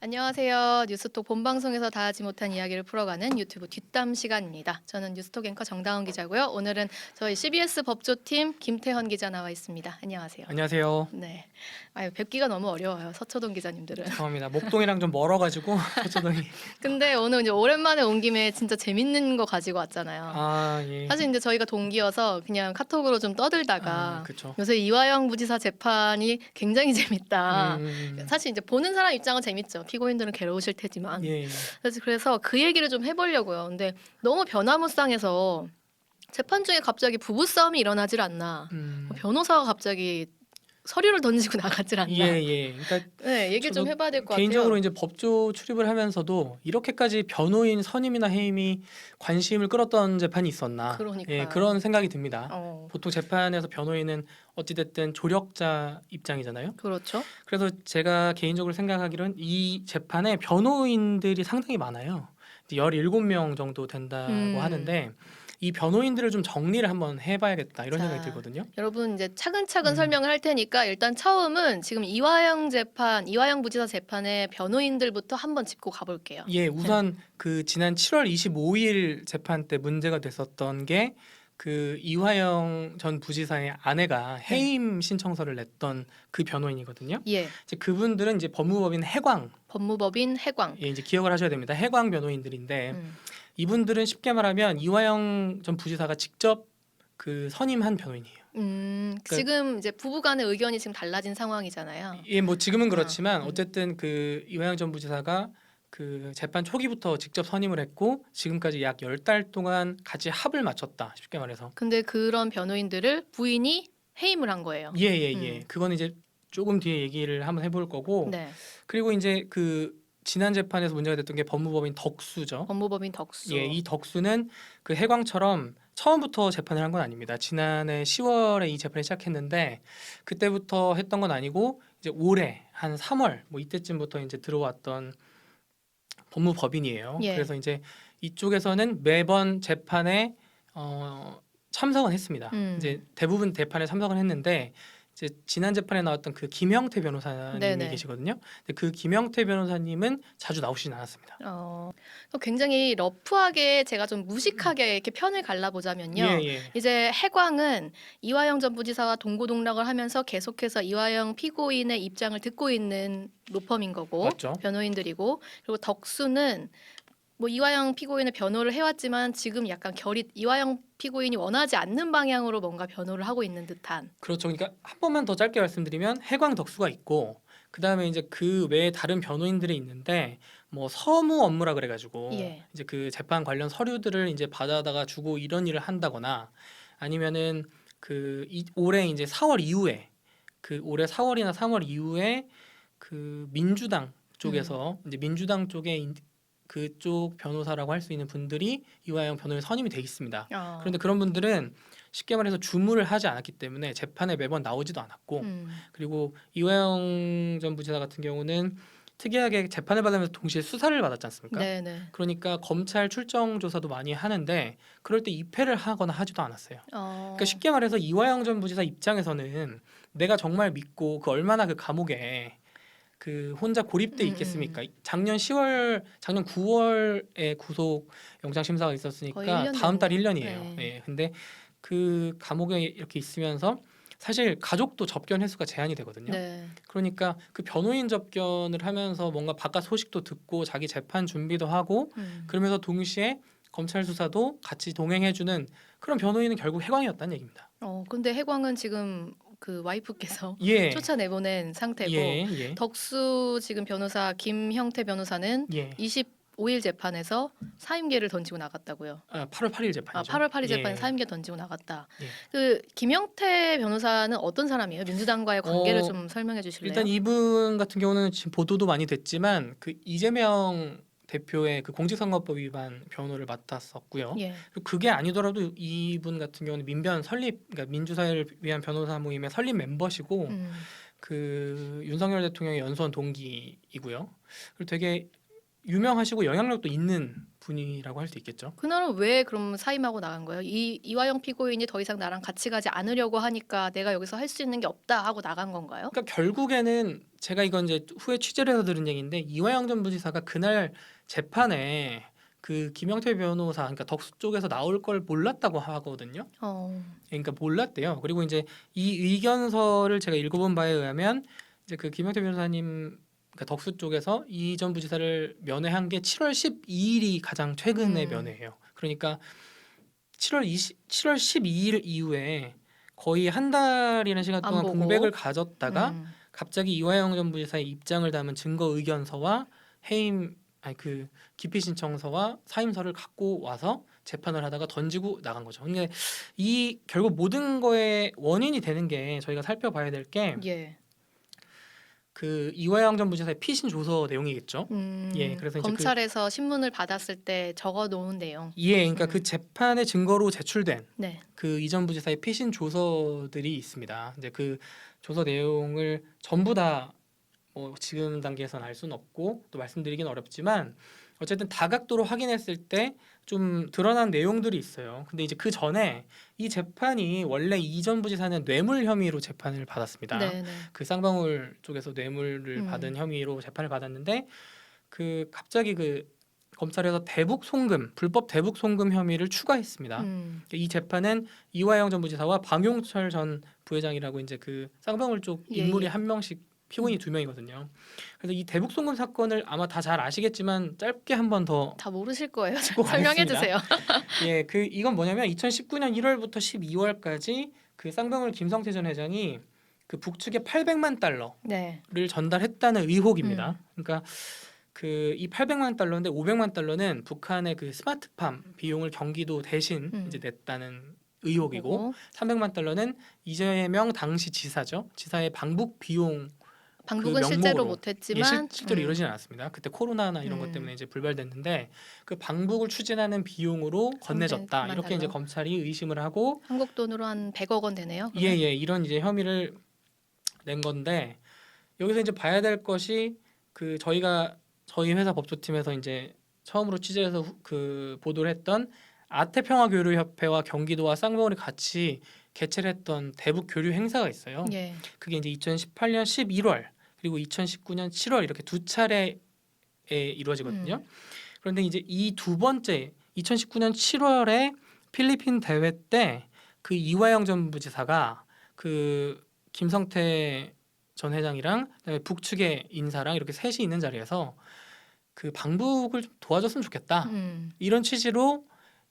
안녕하세요. 뉴스톡 본방송에서 다 하지 못한 이야기를 풀어가는 유튜브 뒷담 시간입니다. 저는 뉴스톡 앵커 정다운 기자고요. 오늘은 저희 CBS 법조팀 김태현 기자 나와 있습니다. 안녕하세요. 안녕하세요. 네. 아유, 뵙기가 너무 어려워요. 서초동 기자님들은. 죄송합니다. 목동이랑 좀 멀어가지고 서초동이. 근데 오늘 이제 오랜만에 온 김에 진짜 재밌는 거 가지고 왔잖아요. 아 예. 사실 이제 저희가 동기여서 그냥 카톡으로 좀 떠들다가 아, 그쵸. 요새 이화영 부지사 재판이 굉장히 재밌다. 음, 사실 이제 보는 사람 입장은 재밌죠. 피고인들은 괴로우실 테지만. 예. 예. 그래서 그래서 그 얘기를 좀 해보려고요. 근데 너무 변화무쌍해서 재판 중에 갑자기 부부 싸움이 일어나질 않나. 음, 뭐 변호사가 갑자기 서류를 던지고 나가질 않나. 예, 예. 그러니까 네, 얘기 좀 저도 해봐야 될 것 같아요. 개인적으로 이제 법조 출입을 하면서도 이렇게까지 변호인 선임이나 해임이 관심을 끌었던 재판이 있었나? 그러니까요. 예, 그런 생각이 듭니다. 어, 보통 재판에서 변호인은 어찌됐든 조력자 입장이잖아요. 그렇죠. 그래서 제가 개인적으로 생각하기로는 이 재판에 변호인들이 상당히 많아요. 이제 17명 정도 된다고 음. 하는데 이 변호인들을 좀 정리를 한번 해봐야겠다 이런 자, 생각이 들거든요. 여러분 이제 차근차근 음. 설명을 할 테니까 일단 처음은 지금 이화영 재판, 이화영 부지사 재판의 변호인들부터 한번 짚고 가볼게요. 예, 우선 그 지난 7월 25일 재판 때 문제가 됐었던 게 그 이화영 전 부지사의 아내가 해임 신청서를 냈던 그 변호인이거든요. 예, 이제 그분들은 이제 법무법인 해광, 법무법인 해광. 예, 이제 기억을 하셔야 됩니다. 해광 변호인들인데 음. 이분들은 쉽게 말하면 이화영 전 부지사가 직접 그 선임한 변호인이에요. 음, 그러니까- 지금 이제 부부간의 의견이 지금 달라진 상황이잖아요. 예, 뭐 지금은 그렇지만 음. 어쨌든 그 이화영 전 부지사가 그 재판 초기부터 직접 선임을 했고 지금까지 약 열 달 동안 같이 합을 맞췄다. 쉽게 말해서. 근데 그런 변호인들을 부인이 해임을 한 거예요. 예, 예, 예. 음. 그거는 이제 조금 뒤에 얘기를 한번 해볼 거고 네, 그리고 이제 그 지난 재판에서 문제가 됐던 게 법무법인 덕수죠. 법무법인 덕수. 예, 이 덕수는 그 해광처럼 처음부터 재판을 한 건 아닙니다. 지난해 10월에 이 재판을 시작했는데 그때부터 했던 건 아니고 이제 올해 한 3월 뭐 이때쯤부터 이제 들어왔던 법무법인이에요. 예. 그래서 이제 이쪽에서는 매번 재판에 어, 참석은 했습니다. 음. 이제 대부분 재판에 참석을 했는데 이제 지난 재판에 나왔던 그 김형태 변호사님이 네네. 계시거든요. 근데 그 김형태 변호사님은 자주 나오시진 않았습니다. 어, 굉장히 러프하게 제가 좀 무식하게 이렇게 편을 갈라보자면요. 예, 예. 이제 해광은 이화영 전 부지사와 동고동락을 하면서 계속해서 이화영 피고인의 입장을 듣고 있는 로펌인 거고 맞죠. 변호인들이고 그리고 덕수는 뭐 이화영 피고인의 변호를 해왔지만 지금 약간 결이 이화영 피고인이 원하지 않는 방향으로 뭔가 변호를 하고 있는 듯한 그렇죠. 그러니까 한 번만 더 짧게 말씀드리면 해광 덕수가 있고 그 다음에 이제 그 외에 다른 변호인들이 있는데 뭐 서무 업무라 그래가지고 예. 이제 그 재판 관련 서류들을 이제 받아다가 주고 이런 일을 한다거나 아니면은 그 이, 올해 이제 4월 이후에 그 올해 4월이나 3월 이후에 그 민주당 쪽에서 이제 민주당 쪽에 인- 그쪽 변호사라고 할 수 있는 분들이 이화영 변호인 선임이 돼 있습니다. 어, 그런데 그런 분들은 쉽게 말해서 주무를 하지 않았기 때문에 재판에 매번 나오지도 않았고 음, 그리고 이화영 전 부지사 같은 경우는 특이하게 재판을 받으면서 동시에 수사를 받았지 않습니까? 네네 그러니까 검찰 출정 조사도 많이 하는데 그럴 때 입회를 하거나 하지도 않았어요. 어, 그러니까 쉽게 말해서 이화영 전 부지사 입장에서는 내가 정말 믿고 그 얼마나 그 감옥에 그 혼자 고립돼 음, 있겠습니까? 작년 10월, 작년 9월에 구속 영장 심사가 거의 있었으니까 1년 다음 달 됐네요. 1년이에요. 네. 예. 근데 그 감옥에 이렇게 있으면서 사실 가족도 접견 횟수가 제한이 되거든요. 네. 그러니까 그 변호인 접견을 하면서 뭔가 바깥 소식도 듣고 자기 재판 준비도 하고 음. 그러면서 동시에 검찰 수사도 같이 동행해주는 그런 변호인은 결국 해광이었다는 얘기입니다. 어 근데 해광은 지금 그 와이프께서 예, 쫓아내보낸 상태고 예, 예, 덕수 지금 변호사 김형태 변호사는 예. 25일 재판에서 사임계를 던지고 나갔다고요. 아, 8월 8일 아, 재판이죠. 8월 8일 재판 에 예. 사임계 던지고 나갔다. 예. 그 김형태 변호사는 어떤 사람이에요? 민주당과의 관계를 어, 좀 설명해 주실래요? 일단 이분 같은 경우는 지금 보도도 많이 됐지만 그 이재명 대표의 그 공직선거법 위반 변호를 맡았었고요. 예. 그리고 그게 아니더라도 이분 같은 경우는 민변 설립, 그러니까 민주사회를 위한 변호사 모임의 설립 멤버시고 음. 그 윤석열 대통령의 연수원 동기이고요. 그리고 되게 유명하시고 영향력도 있는 분이라고 할 수 있겠죠. 그날은 왜 그럼 사임하고 나간 거예요? 이 이화영 피고인이 더 이상 나랑 같이 가지 않으려고 하니까 내가 여기서 할 수 있는 게 없다 하고 나간 건가요? 그러니까 결국에는 제가 이건 이제 후에 취재를 해서 들은 얘기인데 이화영 전 부지사가 그날 재판에 그 김영태 변호사 그러니까 덕수 쪽에서 나올 걸 몰랐다고 하거든요. 어, 그러니까 몰랐대요. 그리고 이제 이 의견서를 제가 읽어본 바에 의하면 이제 그 김영태 변호사님 그러니까 덕수 쪽에서 이 전 부지사를 면회한 게 7월 12일이 가장 최근의 음. 면회예요. 그러니까 7월 20 7월 12일 이후에 거의 한 달이라는 시간 안 동안 보고. 공백을 가졌다가 음. 갑자기 이화영 전 부지사의 입장을 담은 증거 의견서와 해임 아니 그 기피 신청서와 사임서를 갖고 와서 재판을 하다가 던지고 나간 거죠. 근데 이 결국 모든 거에 원인이 되는 게 저희가 살펴봐야 될게 그 예. 이화영 전 부지사의 피신 조서 내용이겠죠. 음, 예, 그래서 이제 그- 검찰에서 신문을 받았을 때 적어 놓은 내용. 예, 그러니까 음. 그 재판의 증거로 제출된 네. 그 이전 부지사의 피신 조서들이 있습니다. 이제 그 조서 내용을 전부 다 뭐 지금 단계에서는 알 수는 없고 또 말씀드리기는 어렵지만 어쨌든 다각도로 확인했을 때 좀 드러난 내용들이 있어요. 근데 이제 그 전에 이 재판이 원래 이전 부지사는 뇌물 혐의로 재판을 받았습니다. 네, 네. 그 쌍방울 쪽에서 뇌물을 음. 받은 혐의로 재판을 받았는데 그 갑자기 그 검찰에서 대북 송금 불법 대북 송금 혐의를 추가했습니다. 음. 이 재판은 이화영 전 부지사와 방용철 전 부회장이라고 이제 그 쌍방울 쪽 예, 인물이 예. 한 명씩 피고인이 두 명이거든요. 그래서 이 대북 송금 사건을 아마 다 잘 아시겠지만 짧게 한 번 더 다 모르실 거예요. 꼭 설명해 알겠습니다. 주세요. 예, 그 이건 뭐냐면 2019년 1월부터 12월까지 그 쌍방울 김성태 전 회장이 그 북측에 800만 달러를 네. 전달했다는 의혹입니다. 음. 그러니까 그 이 800만 달러인데 500만 달러는 북한의 그 스마트팜 비용을 경기도 대신 음. 이제 냈다는 의혹이고 그리고 300만 달러는 이재명 당시 지사죠. 지사의 방북 비용 방북은 그 실제로. 예, 못했지만 실, 실제로 음. 이루어지는 않았습니다. 그때 코로나나 이런 것 음. 때문에 이제 불발됐는데 그 방북을 추진하는 비용으로 건네졌다. 300만 이렇게 이제 달러. 검찰이 의심을 하고 한국 돈으로 한 100억 원 되네요. 예예 이런 이제 혐의를 낸 건데 여기서 이제 봐야 될 것이 그 저희가 저희 회사 법조팀에서 이제 처음으로 취재해서 후- 그 보도를 했던 아태평화교류협회와 경기도와 쌍방울이 같이 개최를 했던 대북 교류 행사가 있어요. 예. 그게 이제 2018년 11월 그리고 2019년 7월 이렇게 두 차례에 이루어지거든요. 음. 그런데 이제 이 두 번째 2019년 7월에 필리핀 대회 때 그 이화영 전 부지사가 그 김성태 전 회장이랑 그다음에 북측의 인사랑 이렇게 셋이 있는 자리에서 그 방북을 좀 도와줬으면 좋겠다 음. 이런 취지로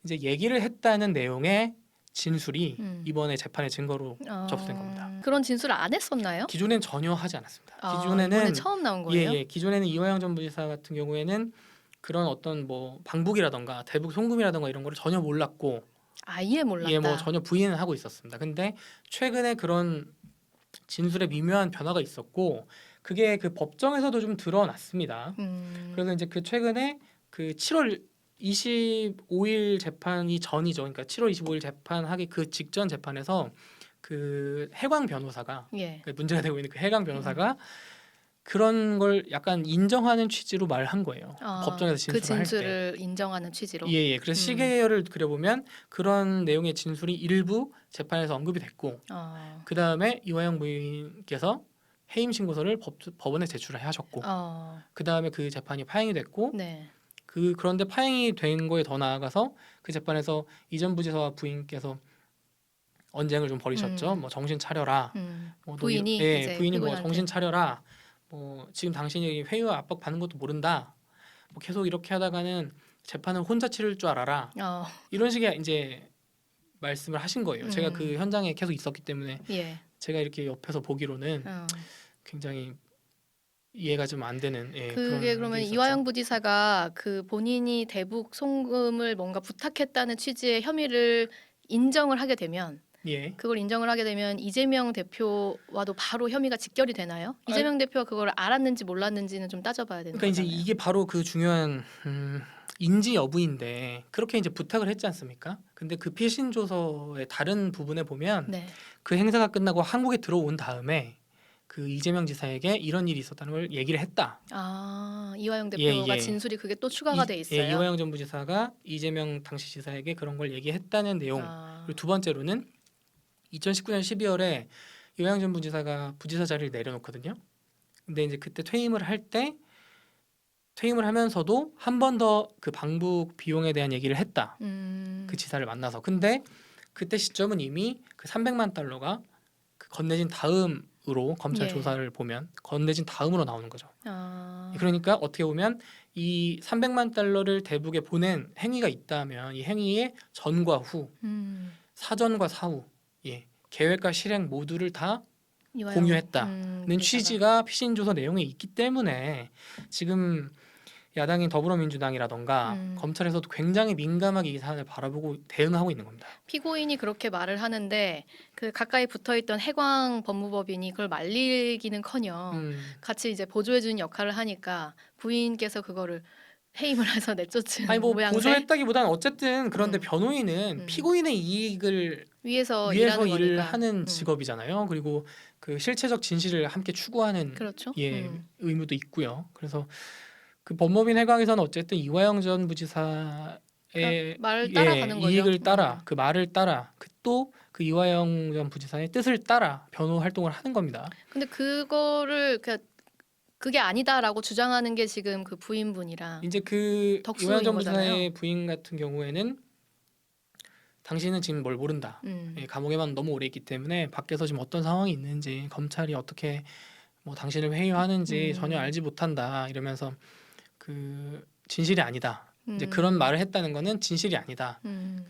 이제 얘기를 했다는 내용의 진술이 음. 이번에 재판의 증거로 어, 접수된 겁니다. 그런 진술을 안 했었나요? 기존엔 전혀 하지 않았습니다. 아, 기존에는 처음 나온 거예요. 예, 예. 기존에는 이화영 전 부지사 같은 경우에는 그런 어떤 뭐 방북이라던가 대북 송금이라던가 이런 거를 전혀 몰랐고 아예 몰랐다. 예, 뭐 전혀 부인을 하고 있었습니다. 근데 최근에 그런 진술에 미묘한 변화가 있었고 그게 그 법정에서도 좀 드러났습니다. 음. 그래서 이제 그 최근에 그 7월 25일 재판이 전이죠. 그러니까 7월 25일 재판하기 그 직전 재판에서 그 해광 변호사가 예. 그 문제가 되고 있는 그 해강 변호사가 그런 걸 약간 인정하는 취지로 말한 거예요. 아, 법정에서 그 진술을 할 때. 진술을 인정하는 취지로. 예, 예. 그래서 음. 시계열을 그려보면 그런 내용의 진술이 일부 재판에서 언급이 됐고 어. 그 다음에 이화영 부인께서 해임 신고서를 법, 법원에 제출을 하셨고 어. 그 다음에 그 재판이 파행이 됐고 네. 그 그런데 파행이 된 거에 더 나아가서 그 재판에서 이전 부지사와 부인께서 언쟁을 좀 벌이셨죠. 음. 뭐 정신 차려라. 음. 뭐너 부인이 이- 예, 이제 부인이 뭐. 정신 차려라. 뭐 지금 당신이 회유와 압박 받는 것도 모른다. 뭐 계속 이렇게 하다가는 재판을 혼자 치를 줄 알아라. 어. 이런 식의 이제 말씀을 하신 거예요. 제가 음. 그 현장에 계속 있었기 때문에 예. 제가 이렇게 옆에서 보기로는 어. 굉장히 이해가 좀 안 되는. 예, 그게 그런 게 그러면 있었죠. 이화영 부지사가 그 본인이 대북 송금을 뭔가 부탁했다는 취지의 혐의를 인정을 하게 되면 예. 그걸 인정을 하게 되면 이재명 대표와도 바로 혐의가 직결이 되나요? 이재명 대표가 그걸 알았는지 몰랐는지는 좀 따져봐야 되는 그러니까 이제 거잖아요. 이게 바로 그 중요한 음, 인지 여부인데 그렇게 이제 부탁을 했지 않습니까? 근데 그 피신 조서의 다른 부분에 보면 네. 그 행사가 끝나고 한국에 들어온 다음에 그 이재명 지사에게 이런 일이 있었다는 걸 얘기를 했다. 아 이화영 예, 대표가 예. 진술이 그게 또 추가가 이- 돼 있어요. 예, 이화영 전 부 지사가 이재명 당시 지사에게 그런 걸 얘기했다는 내용. 아, 그리고 두 번째로는 2019년 12월에 이화영 전 부 지사가 부지사 자리를 내려놓거든요. 근데 이제 그때 퇴임을 할 때 퇴임을 하면서도 한 번 더 그 방북 비용에 대한 얘기를 했다. 음, 그 지사를 만나서. 근데 그때 시점은 이미 그 300만 달러가 그 건네진 다음 으로 검찰 예. 조사를 보면 건네진 다음으로 나오는 거죠. 아, 그러니까 어떻게 보면 이 300만 달러를 대북에 보낸 행위가 있다면 이 행위의 전과 후, 음, 사전과 사후, 예, 계획과 실행 모두를 다 공유했다는 음. 취지가 피신 조서 내용에 있기 때문에 지금 야당인 더불어민주당이라던가 음. 검찰에서도 굉장히 민감하게 이 사안을 바라보고 대응하고 있는 겁니다. 피고인이 그렇게 말을 하는데 그 가까이 붙어있던 해광 법무법인이 그걸 말리기는커녕 음, 같이 이제 보조해주는 역할을 하니까 부인께서 그거를 해임을 해서 내쫓은 아니 뭐 모양새 보조했다기보다는 어쨌든 그런데 음. 변호인은 음. 피고인의 이익을 위해서 일하는 일을 거니까. 하는 음. 직업이잖아요. 그리고 그 실체적 진실을 함께 추구하는 그렇죠. 예 음. 의무도 있고요. 그래서 그 법무빈 해광에서는 어쨌든 이화영 전 부지사의 그러니까 말을 예, 따라가는 거죠. 이익을 따라 음. 그 말을 따라 그또그 이화영 전 부지사의 뜻을 따라 변호 활동을 하는 겁니다. 근데 그거를 그 그게 아니다라고 주장하는 게 지금 그 부인분이랑 이제 그 이화영 전. 부지사의 부인 같은 경우에는 당신은 지금 뭘 모른다. 음. 예, 감옥에만 너무 오래 있기 때문에 밖에서 지금 어떤 상황이 있는지 검찰이 어떻게 뭐 당신을 회유하는지 음. 전혀 알지 못한다 이러면서 그 진실이 아니다. 이제 음. 그런 말을 했다는 거는 진실이 아니다. 음.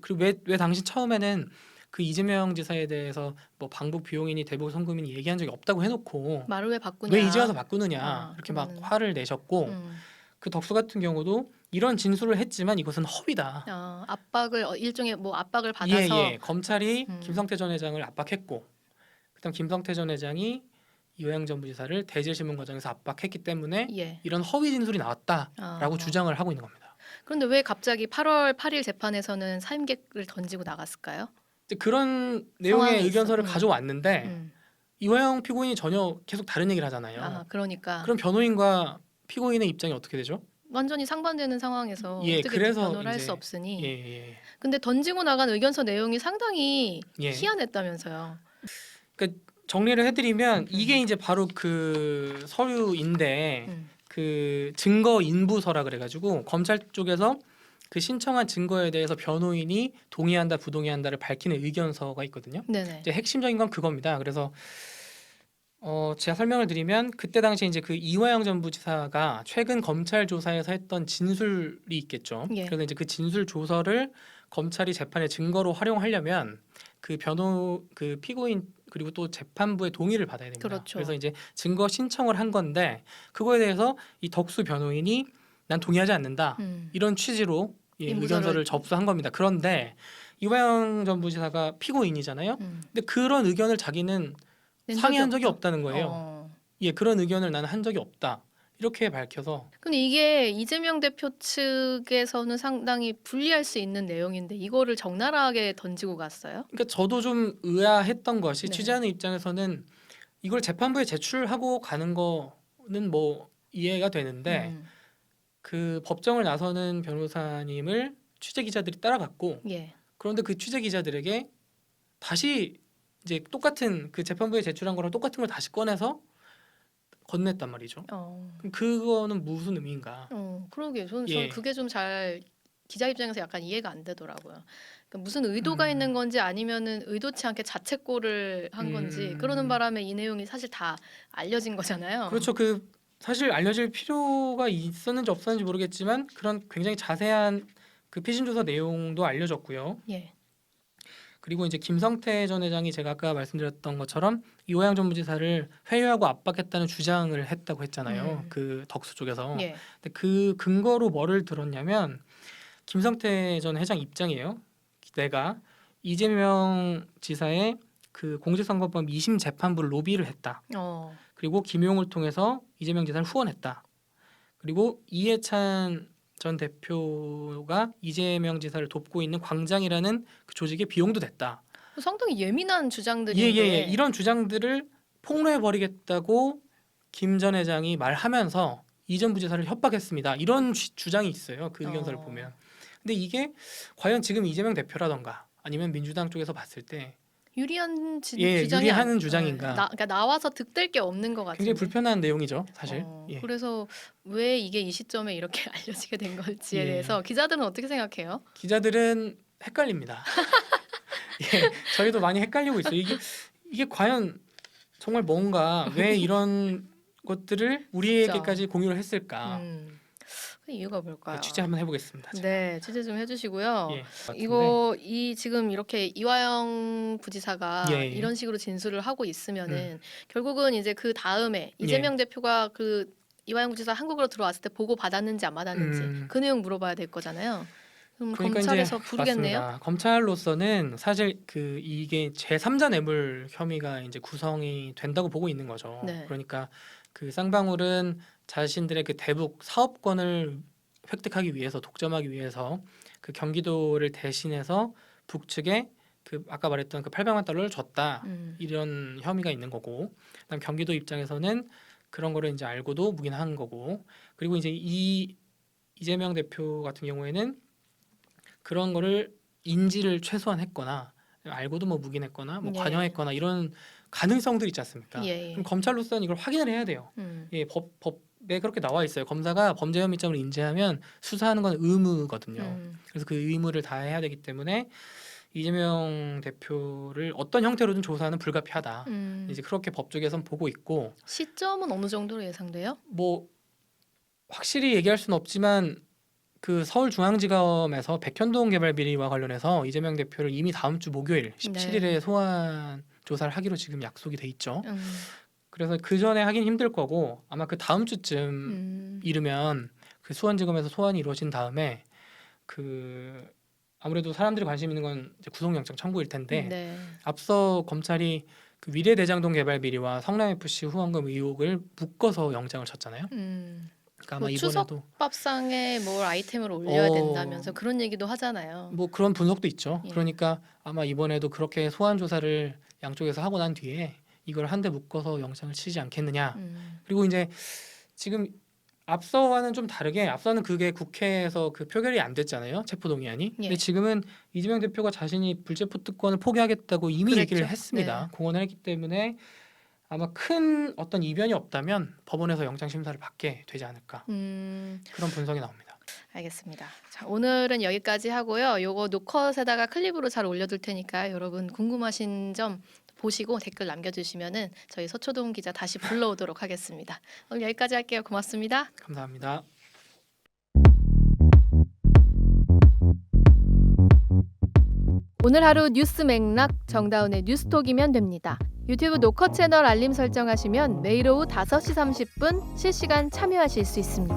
그리고 왜 왜 당신 처음에는 그 이재명 지사에 대해서 뭐 방북 비용이니 대북 송금이니 얘기한 적이 없다고 해놓고 말을 왜 바꾸냐? 왜 이제 와서 바꾸느냐 아, 이렇게 막 그거는. 화를 내셨고 음. 그 덕수 같은 경우도 이런 진술을 했지만 이것은 허위다. 어, 압박을 어, 일종의 뭐 압박을 예, 받아서 예. 검찰이 음. 김성태 전 회장을 압박했고 그다음 김성태 전 회장이 이화영 전 부지사를 대질신문 과정에서 압박했기 때문에 예. 이런 허위 진술이 나왔다라고 아. 주장을 하고 있는 겁니다. 그런데 왜 갑자기 8월 8일 재판에서는 사임객을 던지고 나갔을까요? 이제 그런 내용의 상황이 의견서를 있어. 음. 가져왔는데 음. 이화영 피고인이 전혀 계속 다른 얘기를 하잖아요. 아, 그러니까 그럼 변호인과 피고인의 입장이 어떻게 되죠? 완전히 상반되는 상황에서 예, 어떻게 그래서 변호를 할 이제- 수 없으니. 예, 예. 근데 던지고 나간 의견서 내용이 상당히 예. 희한했다면서요. 정리를 해드리면 음. 이게 이제 바로 그 서류인데 음. 그 증거 인부서라 그래가지고 검찰 쪽에서 그 신청한 증거에 대해서 변호인이 동의한다 부동의한다를 밝히는 의견서가 있거든요. 네네. 이제 핵심적인 건 그겁니다. 그래서 어 제가 설명을 드리면 그때 당시 이제 그 이화영 전 부지사가 최근 검찰 조사에서 했던 진술이 있겠죠. 예. 그래서 이제 그 진술 조서를 검찰이 재판의 증거로 활용하려면 그 변호 그 피고인 그리고 또 재판부의 동의를 받아야 됩니다. 그렇죠. 래서 이제 증거 신청을 한 건데 그거에 대해서 이 덕수 변호인이 난 동의하지 않는다. 음. 이런 취지로 예, 인부서를- 의견서를 접수한 겁니다. 그런데 이화영 전 부지사가 피고인이잖아요. 음. 근데 그런 의견을 자기는 낸 상의한 적이 없다. 없다는 거예요. 어. 예, 그런 의견을 나는 한 적이 없다. 이렇게 밝혀서 근데 이게 이재명 대표 측에서는 상당히 불리할 수 있는 내용인데 이거를 적나라하게 던지고 갔어요. 그러니까 저도 좀 의아했던 것이 네. 취재하는 입장에서는 이걸 재판부에 제출하고 가는 거는 뭐 이해가 되는데 음. 그 법정을 나서는 변호사님을 취재 기자들이 따라갔고 예. 그런데 그런데 그 취재 기자들에게 다시 이제 똑같은 그 재판부에 제출한 거랑 똑같은 걸 다시 꺼내서 건넸단 말이죠. 어. 그럼 그거는 무슨 의미인가? 어, 그러게. 저는, 예. 저는 그게 좀 잘 기자 입장에서 약간 이해가 안 되더라고요. 그러니까 무슨 의도가 음. 있는 건지 아니면은 의도치 않게 자책골을 한 건지 음. 그러는 바람에 이 내용이 사실 다 알려진 거잖아요. 그렇죠. 그 사실 알려질 필요가 있었는지 없었는지 모르겠지만 그런 굉장히 자세한 그 피신 조사 내용도 알려졌고요. 예. 그리고 이제 김성태 전 회장이 제가 아까 말씀드렸던 것처럼 이호양 전 부지사를 회유하고 압박했다는 주장을 했다고 했잖아요. 음. 그 덕수 쪽에서. 예. 근데 그 근거로 뭐를 들었냐면 김성태 전 회장 입장이에요. 내가 이재명 지사의 그 공직선거법 2심 재판부를 로비를 했다. 어. 그리고 김용을 통해서 이재명 지사를 후원했다. 그리고 이해찬 전 대표가 이재명 지사를 돕고 있는 광장이라는 그 조직의 비용도 됐다. 상당히 예민한 주장들인데. 예예예 이런 주장들을 폭로해 버리겠다고 김 전 회장이 말하면서 이전 부지사를 협박했습니다. 이런 주- 주장이 있어요. 그 의견서를 어. 보면. 근데 이게 과연 지금 이재명 대표라던가 아니면 민주당 쪽에서 봤을 때 유리한 지, 예, 주장이 유리한 아니- 주장인가. 네, 나, 그러니까 나와서 득될 게 없는 것 같은데. 굉장히 불편한 내용이죠, 사실. 어, 예. 그래서 왜 이게 이 시점에 이렇게 알려지게 된 걸지에 예. 대해서 기자들은 어떻게 생각해요? 기자들은 헷갈립니다. 예, 저희도 많이 헷갈리고 있어요. 이게 이게 과연 정말 뭔가 왜 이런 것들을 우리에게까지 공유를 했을까? 음, 그 이유가 뭘까요? 아. 취재 한번 해보겠습니다. 제가. 네, 취재 좀 해주시고요. 예, 이거 이 지금 이렇게 이화영 부지사가 예, 예. 이런 식으로 진술을 하고 있으면은 결국은 이제 그 다음에 예. 이재명 대표가 그 이화영 부지사 한국으로 들어왔을 때 보고 받았는지 안 받았는지 음. 그 내용 물어봐야 될 거잖아요. 그럼 그러니까 검찰에서 이제 부르겠네요. 맞습니다. 검찰로서는 사실 그 이게 제3자 뇌물 혐의가 이제 구성이 된다고 보고 있는 거죠. 네. 그러니까 그 쌍방울은 자신들의 그 대북 사업권을 획득하기 위해서 독점하기 위해서 그 경기도를 대신해서 북측에 그 아까 말했던 그 800만 달러를 줬다. 음. 이런 혐의가 있는 거고 그다음 경기도 입장에서는 그런 거를 이제 알고도 묵인한 거고 그리고 이제 이 이재명 대표 같은 경우에는 그런 거를 인지를 최소한 했거나 알고도 뭐 묵인했거나 뭐 예. 관여했거나 이런 가능성들이 있지 않습니까? 예, 예. 그럼 검찰로서는 이걸 확인을 해야 돼요. 음. 예, 법 법에 그렇게 나와 있어요. 검사가 범죄 혐의점을 인지하면 수사하는 건 의무거든요. 음. 그래서 그 의무를 다해야 되기 때문에 이재명 대표를 어떤 형태로든 조사하는 불가피하다. 음. 이제 그렇게 법조계선 보고 있고 시점은 어느 정도로 예상돼요? 뭐 확실히 얘기할 수는 없지만 그 서울중앙지검에서 백현동 개발 비리와 관련해서 이재명 대표를 이미 다음 주 목요일 17일에 네. 소환 조사를 하기로 지금 약속이 돼 있죠. 음. 그래서 그 전에 하긴 힘들 거고 아마 그 다음 주쯤 음. 이르면 그 수원지검에서 소환이 이루어진 다음에 그 아무래도 사람들이 관심 있는 건 이제 구속영장 청구일 텐데 네. 앞서 검찰이 그 위례 대장동 개발 비리와 성남 FC 후원금 의혹을 묶어서 영장을 쳤잖아요. 음. 그러니까 아마 그 추석 이번에도 밥상에 뭘 아이템을 올려야 어. 된다면서 그런 얘기도 하잖아요. 뭐 그런 분석도 있죠. 예. 그러니까 아마 이번에도 그렇게 소환 조사를 양쪽에서 하고 난 뒤에 이걸 한대 묶어서 영장을 치지 않겠느냐. 음. 그리고 이제 지금 앞서와는 좀 다르게 앞서는 그게 국회에서 그 표결이 안 됐잖아요. 체포동의안이. 예. 근데 지금은 이재명 대표가 자신이 불체포 특권을 포기하겠다고 이미 그랬죠. 얘기를 했습니다. 네. 공언을 했기 때문에 아마 큰 어떤 이변이 없다면 법원에서 영장 심사를 받게 되지 않을까 음. 그런 분석이 나옵니다. 알겠습니다. 자, 오늘은 여기까지 하고요. 요거 노컷에다가 클립으로 잘 올려둘 테니까 여러분 궁금하신 점 보시고 댓글 남겨주시면은 저희 서초동 기자 다시 불러오도록 하겠습니다. 오늘 여기까지 할게요. 고맙습니다. 감사합니다. 오늘 하루 뉴스 맥락 정다운의 뉴스톡이면 됩니다. 유튜브 노컷 채널 알림 설정하시면 매일 오후 5시 30분 실시간 참여하실 수 있습니다.